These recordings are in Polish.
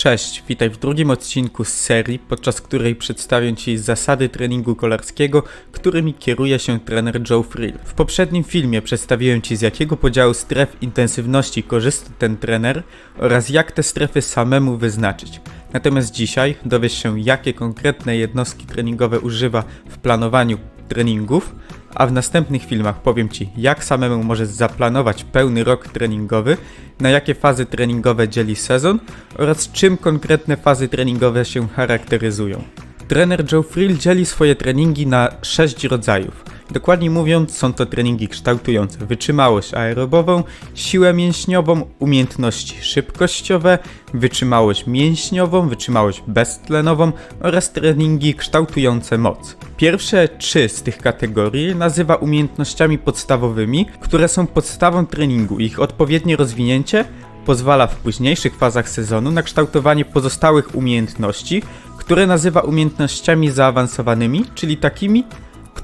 Cześć, witaj w drugim odcinku z serii, podczas której przedstawię Ci zasady treningu kolarskiego, którymi kieruje się trener Joe Frill. W poprzednim filmie przedstawiłem Ci z jakiego podziału stref intensywności korzysta ten trener oraz jak te strefy samemu wyznaczyć. Natomiast dzisiaj dowiesz się jakie konkretne jednostki treningowe używa w planowaniu treningów, a w następnych filmach powiem Ci, jak samemu możesz zaplanować pełny rok treningowy, na jakie fazy treningowe dzieli sezon oraz czym konkretne fazy treningowe się charakteryzują. Trener Joe Frill dzieli swoje treningi na 6 rodzajów. Dokładniej mówiąc, są to treningi kształtujące wytrzymałość aerobową, siłę mięśniową, umiejętności szybkościowe, wytrzymałość mięśniową, wytrzymałość beztlenową oraz treningi kształtujące moc. Pierwsze trzy z tych kategorii nazywa umiejętnościami podstawowymi, które są podstawą treningu. Ich odpowiednie rozwinięcie pozwala w późniejszych fazach sezonu na kształtowanie pozostałych umiejętności, które nazywa umiejętnościami zaawansowanymi, czyli takimi,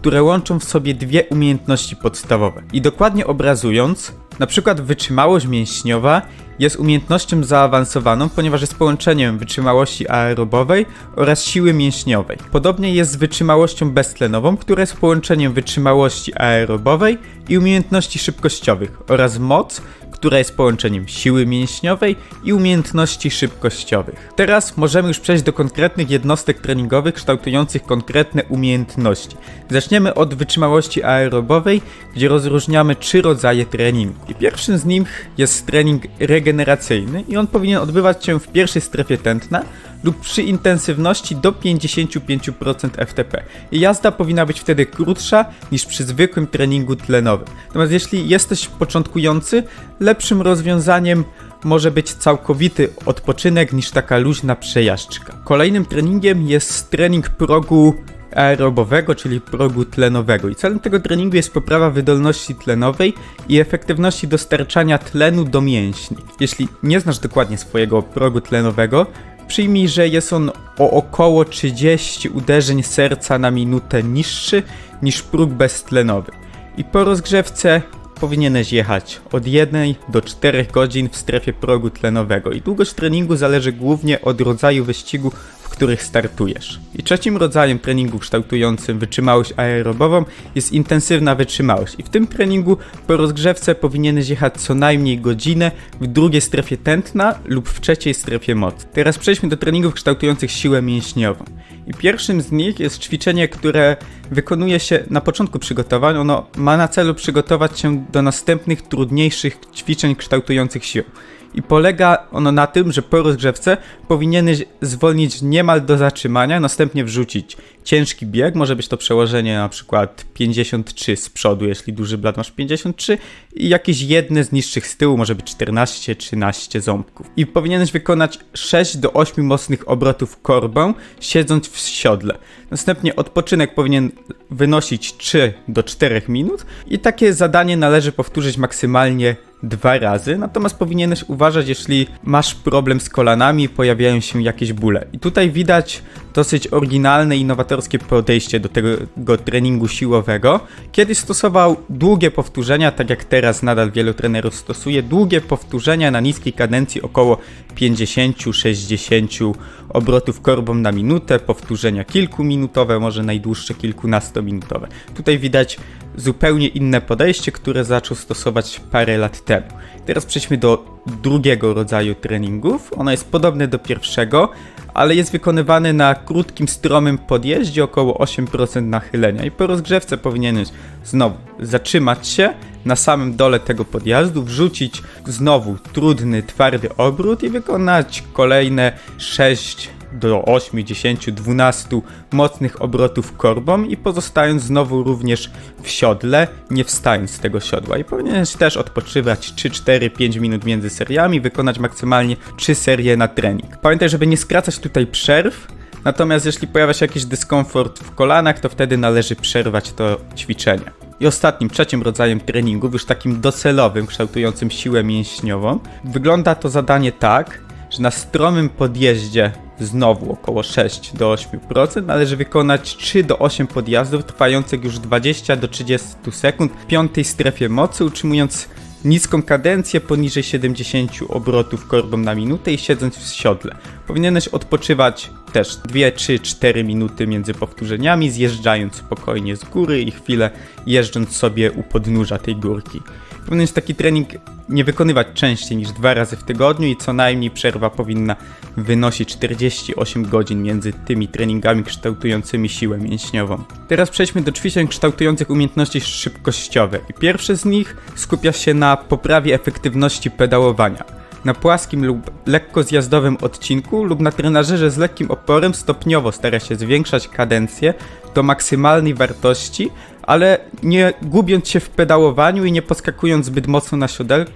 które łączą w sobie dwie umiejętności podstawowe. I dokładnie obrazując, na przykład wytrzymałość mięśniowa jest umiejętnością zaawansowaną, ponieważ jest połączeniem wytrzymałości aerobowej oraz siły mięśniowej. Podobnie jest z wytrzymałością beztlenową, która jest połączeniem wytrzymałości aerobowej i umiejętności szybkościowych oraz moc, która jest połączeniem siły mięśniowej i umiejętności szybkościowych. Teraz możemy już przejść do konkretnych jednostek treningowych kształtujących konkretne umiejętności. Zaczniemy od wytrzymałości aerobowej, gdzie rozróżniamy trzy rodzaje treningu. I pierwszym z nich jest trening regeneracyjny i on powinien odbywać się w pierwszej strefie tętna lub przy intensywności do 55% FTP. Jazda powinna być wtedy krótsza niż przy zwykłym treningu tlenowym. Natomiast jeśli jesteś początkujący, lepszym rozwiązaniem może być całkowity odpoczynek niż taka luźna przejażdżka. Kolejnym treningiem jest trening progu aerobowego, czyli progu tlenowego. I celem tego treningu jest poprawa wydolności tlenowej i efektywności dostarczania tlenu do mięśni. Jeśli nie znasz dokładnie swojego progu tlenowego, przyjmij, że jest on o około 30 uderzeń serca na minutę niższy niż próg beztlenowy. I po rozgrzewce powinieneś jechać od 1 do 4 godzin w strefie progu tlenowego. I długość treningu zależy głównie od rodzaju wyścigu, których startujesz. I trzecim rodzajem treningu kształtującym wytrzymałość aerobową jest intensywna wytrzymałość. I w tym treningu po rozgrzewce powinieneś jechać co najmniej godzinę w drugiej strefie tętna lub w trzeciej strefie mocy. Teraz przejdźmy do treningów kształtujących siłę mięśniową. I pierwszym z nich jest ćwiczenie, które wykonuje się na początku przygotowań. Ono ma na celu przygotować się do następnych, trudniejszych ćwiczeń kształtujących siłę. I polega ono na tym, że po rozgrzewce powinieneś zwolnić niemal do zatrzymania, następnie wrzucić ciężki bieg, może być to przełożenie na przykład 53 z przodu, jeśli duży blat masz 53 i jakieś jedne z niższych z tyłu, może być 14-13 ząbków. I powinieneś wykonać 6 do 8 mocnych obrotów korbą, siedząc w siodle. Następnie odpoczynek powinien wynosić 3 do 4 minut i takie zadanie należy powtórzyć maksymalnie dwa razy, natomiast powinieneś uważać, jeśli masz problem z kolanami, pojawiają się jakieś bóle. I tutaj widać dosyć oryginalne innowatorskie podejście do tego treningu siłowego. Kiedyś stosował długie powtórzenia, tak jak teraz nadal wielu trenerów stosuje, długie powtórzenia na niskiej kadencji około 50-60 obrotów korbą na minutę, powtórzenia kilkuminutowe, może najdłuższe kilkunastominutowe. Tutaj widać zupełnie inne podejście, które zaczął stosować parę lat temu. Teraz przejdźmy do drugiego rodzaju treningów. Ono jest podobne do pierwszego, ale jest wykonywany na krótkim, stromym podjeździe, około 8% nachylenia. I po rozgrzewce powinieneś znowu zatrzymać się na samym dole tego podjazdu, wrzucić znowu trudny, twardy obrót i wykonać kolejne 6 do 8, 10, 12 mocnych obrotów korbą i pozostając znowu również w siodle, nie wstając z tego siodła. I powinieneś też odpoczywać 3, 4, 5 minut między seriami, wykonać maksymalnie 3 serie na trening. Pamiętaj, żeby nie skracać tutaj przerw, natomiast jeśli pojawia się jakiś dyskomfort w kolanach, to wtedy należy przerwać to ćwiczenie. I ostatnim, trzecim rodzajem treningów, już takim docelowym, kształtującym siłę mięśniową, wygląda to zadanie tak, że na stromym podjeździe znowu około 6 do 8%, należy wykonać 3 do 8 podjazdów trwających już 20 do 30 sekund w piątej strefie mocy, utrzymując niską kadencję poniżej 70 obrotów korbą na minutę i siedząc w siodle. Powinieneś odpoczywać też 2, 3, 4 minuty między powtórzeniami, zjeżdżając spokojnie z góry i chwilę jeżdżąc sobie u podnóża tej górki. Powinieneś taki trening nie wykonywać częściej niż dwa razy w tygodniu i co najmniej przerwa powinna wynosić 48 godzin między tymi treningami kształtującymi siłę mięśniową. Teraz przejdźmy do ćwiczeń kształtujących umiejętności szybkościowe. I pierwszy z nich skupia się na poprawie efektywności pedałowania. Na płaskim lub lekko zjazdowym odcinku lub na trenażerze z lekkim oporem stopniowo stara się zwiększać kadencję do maksymalnej wartości, ale nie gubiąc się w pedałowaniu i nie podskakując zbyt mocno na,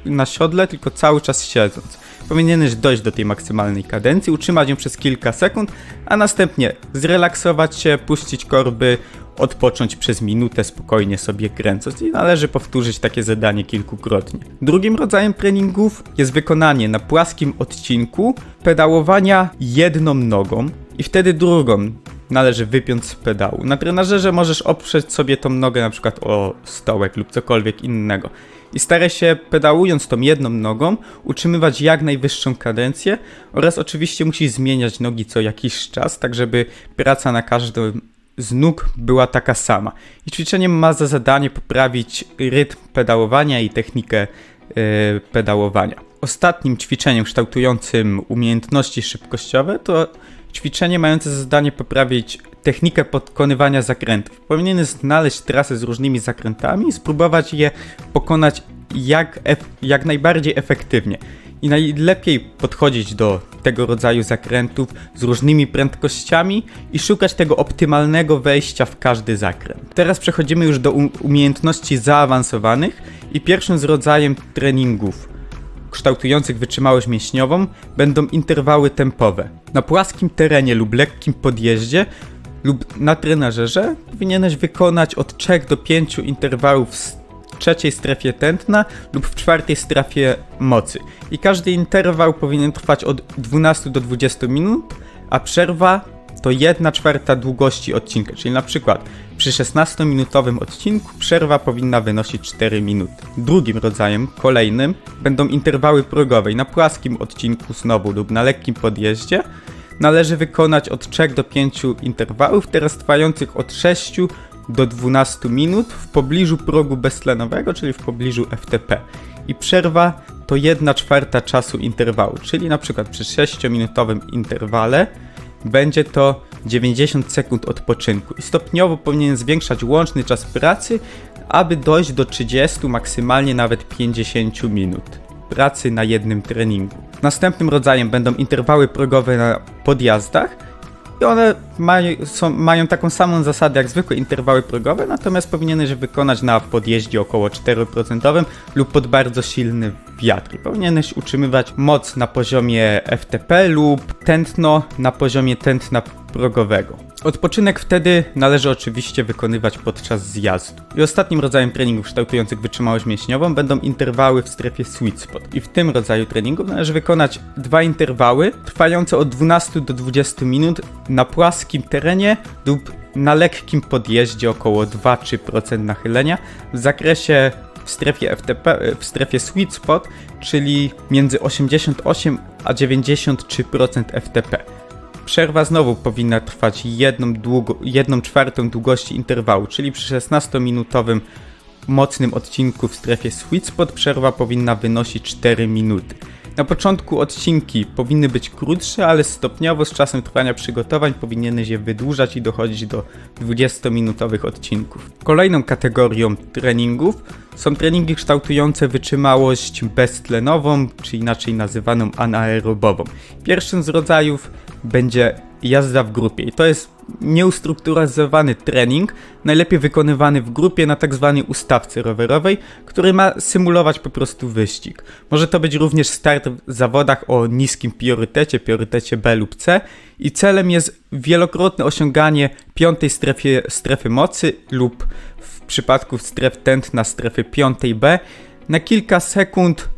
na siodle, tylko cały czas siedząc. Powinieneś dojść do tej maksymalnej kadencji, utrzymać ją przez kilka sekund, a następnie zrelaksować się, puścić korby, odpocząć przez minutę spokojnie sobie kręcąc i należy powtórzyć takie zadanie kilkukrotnie. Drugim rodzajem treningów jest wykonanie na płaskim odcinku pedałowania jedną nogą i wtedy drugą należy wypiąć z pedału. Na trenażerze możesz oprzeć sobie tą nogę na przykład o stołek lub cokolwiek innego. I staraj się pedałując tą jedną nogą utrzymywać jak najwyższą kadencję oraz oczywiście musisz zmieniać nogi co jakiś czas, tak żeby praca na każdym z nóg była taka sama. I ćwiczenie ma za zadanie poprawić rytm pedałowania i technikę yy, pedałowania. Ostatnim ćwiczeniem kształtującym umiejętności szybkościowe to ćwiczenie mające za zadanie poprawić technikę pokonywania zakrętów. Powinieneś znaleźć trasy z różnymi zakrętami i spróbować je pokonać jak, jak najbardziej efektywnie. I najlepiej podchodzić do tego rodzaju zakrętów z różnymi prędkościami i szukać tego optymalnego wejścia w każdy zakręt. Teraz przechodzimy już do umiejętności zaawansowanych i pierwszym z rodzajem treningów kształtujących wytrzymałość mięśniową będą interwały tempowe. Na płaskim terenie lub lekkim podjeździe lub na trenażerze powinieneś wykonać od 3 do 5 interwałów trzeciej strefie tętna lub w czwartej strefie mocy. I każdy interwał powinien trwać od 12 do 20 minut, a przerwa to 1 czwarta długości odcinka, czyli na przykład przy 16-minutowym odcinku przerwa powinna wynosić 4 minuty. Drugim rodzajem, kolejnym, będą interwały progowe. Na płaskim odcinku znowu lub na lekkim podjeździe należy wykonać od 3 do 5 interwałów, teraz trwających od 6 do 12 minut w pobliżu progu beztlenowego, czyli w pobliżu FTP. I przerwa to 1 czwarta czasu interwału, czyli na przykład przy 6-minutowym interwale będzie to 90 sekund odpoczynku i stopniowo powinien zwiększać łączny czas pracy, aby dojść do 30, maksymalnie nawet 50 minut pracy na jednym treningu. Następnym rodzajem będą interwały progowe na podjazdach i one mają, są, mają taką samą zasadę jak zwykłe interwały progowe, natomiast powinieneś wykonać na podjeździe około 4% lub pod bardzo silny wiatr. Powinieneś utrzymywać moc na poziomie FTP lub tętno na poziomie tętna progowego. Odpoczynek wtedy należy oczywiście wykonywać podczas zjazdu. I ostatnim rodzajem treningów kształtujących wytrzymałość mięśniową będą interwały w strefie sweet spot. I w tym rodzaju treningów należy wykonać dwa interwały trwające od 12 do 20 minut na płaskim terenie lub na lekkim podjeździe około 2-3% nachylenia w zakresie w strefie FTP, w strefie sweet spot, czyli między 88 a 93% FTP. Przerwa znowu powinna trwać jedną, długo, jedną czwartą długości interwału, czyli przy 16-minutowym mocnym odcinku w strefie sweet spot przerwa powinna wynosić 4 minuty. Na początku odcinki powinny być krótsze, ale stopniowo z czasem trwania przygotowań powinieneś je wydłużać i dochodzić do 20-minutowych odcinków. Kolejną kategorią treningów są treningi kształtujące wytrzymałość beztlenową, czy inaczej nazywaną anaerobową. Pierwszym z rodzajów będzie jazda w grupie i to jest nieustrukturyzowany trening, najlepiej wykonywany w grupie na tak zwanej ustawce rowerowej, który ma symulować po prostu wyścig. Może to być również start w zawodach o niskim priorytecie, priorytecie B lub C i celem jest wielokrotne osiąganie piątej strefy, strefy mocy lub w przypadku stref tętna strefy piątej B na kilka sekund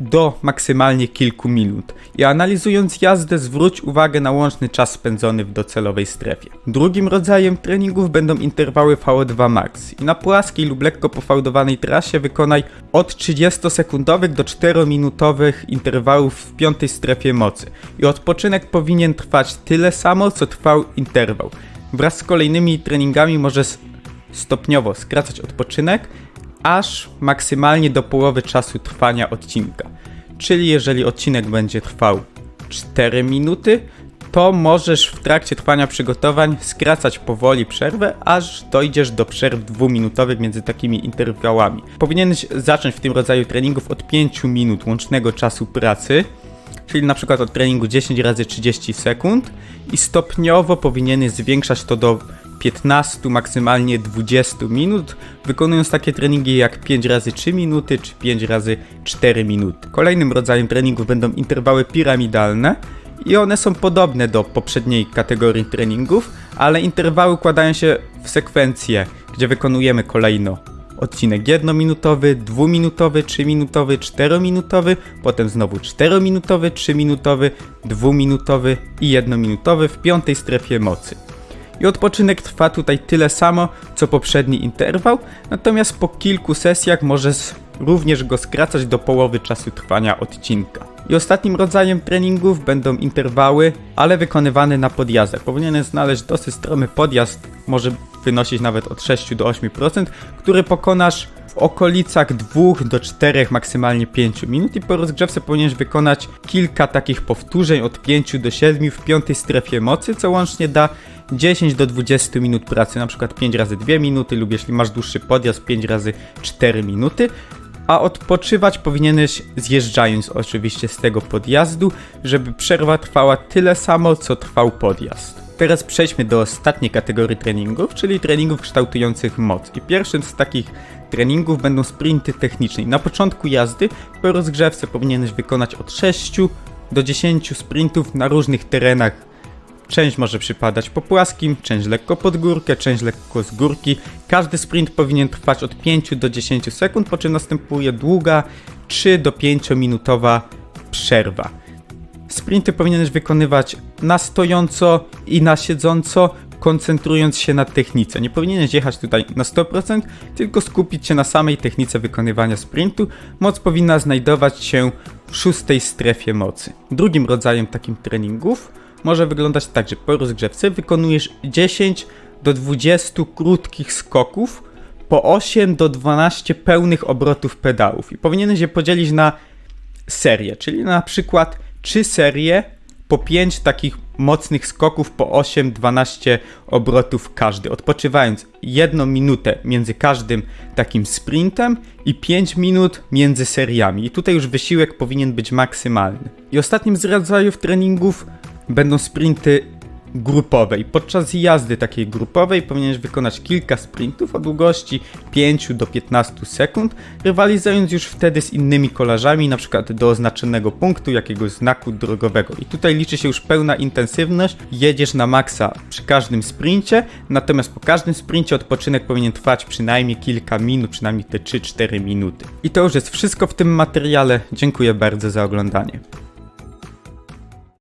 do maksymalnie kilku minut. I analizując jazdę, zwróć uwagę na łączny czas spędzony w docelowej strefie. Drugim rodzajem treningów będą interwały VO2 max. I na płaskiej lub lekko pofałdowanej trasie wykonaj od 30-sekundowych do 4-minutowych interwałów w piątej strefie mocy. I odpoczynek powinien trwać tyle samo, co trwał interwał. Wraz z kolejnymi treningami możesz stopniowo skracać odpoczynek, aż maksymalnie do połowy czasu trwania odcinka. Czyli jeżeli odcinek będzie trwał 4 minuty, to możesz w trakcie trwania przygotowań skracać powoli przerwę, aż dojdziesz do przerw dwuminutowych między takimi interwałami. Powinieneś zacząć w tym rodzaju treningów od 5 minut łącznego czasu pracy, czyli na przykład od treningu 10 razy 30 sekund i stopniowo powinieneś zwiększać to do 15, maksymalnie 20 minut, wykonując takie treningi jak 5 razy 3 minuty czy 5 razy 4 minuty. Kolejnym rodzajem treningów będą interwały piramidalne i one są podobne do poprzedniej kategorii treningów, ale interwały układają się w sekwencję, gdzie wykonujemy kolejno odcinek 1-minutowy, 2-minutowy, 3-minutowy, 4-minutowy, potem znowu 4-minutowy, 3-minutowy, 2-minutowy i 1-minutowy w piątej strefie mocy. I odpoczynek trwa tutaj tyle samo, co poprzedni interwał, natomiast po kilku sesjach możesz również go skracać do połowy czasu trwania odcinka. I ostatnim rodzajem treningów będą interwały, ale wykonywane na podjazdach. Powinieneś znaleźć dosyć stromy podjazd, może wynosić nawet od 6 do 8%, który pokonasz w okolicach 2 do 4, maksymalnie 5 minut i po rozgrzewce powinieneś wykonać kilka takich powtórzeń od 5 do 7 w piątej strefie mocy, co łącznie da 10 do 20 minut pracy, na przykład 5 razy 2 minuty lub jeśli masz dłuższy podjazd 5 razy 4 minuty. A odpoczywać powinieneś zjeżdżając oczywiście z tego podjazdu, żeby przerwa trwała tyle samo, co trwał podjazd. Teraz przejdźmy do ostatniej kategorii treningów, czyli treningów kształtujących moc. I pierwszym z takich treningów będą sprinty techniczne. Na początku jazdy po rozgrzewce powinieneś wykonać od 6 do 10 sprintów na różnych terenach Część może przypadać po płaskim, część lekko pod górkę, część lekko z górki. Każdy sprint powinien trwać od 5 do 10 sekund, po czym następuje długa 3 do 5 minutowa przerwa. Sprinty powinieneś wykonywać na stojąco i na siedząco, koncentrując się na technice. Nie powinieneś jechać tutaj na 100%, tylko skupić się na samej technice wykonywania sprintu. Moc powinna znajdować się w szóstej strefie mocy. Drugim rodzajem takim treningów może wyglądać tak, że po rozgrzewce wykonujesz 10 do 20 krótkich skoków po 8 do 12 pełnych obrotów pedałów i powinieneś je podzielić na serię, czyli na przykład 3 serie po 5 takich mocnych skoków po 8-12 obrotów każdy, odpoczywając jedną minutę między każdym takim sprintem i 5 minut między seriami. I tutaj już wysiłek powinien być maksymalny. I ostatnim z rodzajów treningów będą sprinty grupowe i podczas jazdy takiej grupowej powinieneś wykonać kilka sprintów o długości 5 do 15 sekund, rywalizując już wtedy z innymi kolarzami, przykład do oznaczonego punktu jakiegoś znaku drogowego. I tutaj liczy się już pełna intensywność, jedziesz na maksa przy każdym sprincie, natomiast po każdym sprincie odpoczynek powinien trwać przynajmniej kilka minut, przynajmniej te 3-4 minuty. I to już jest wszystko w tym materiale. Dziękuję bardzo za oglądanie.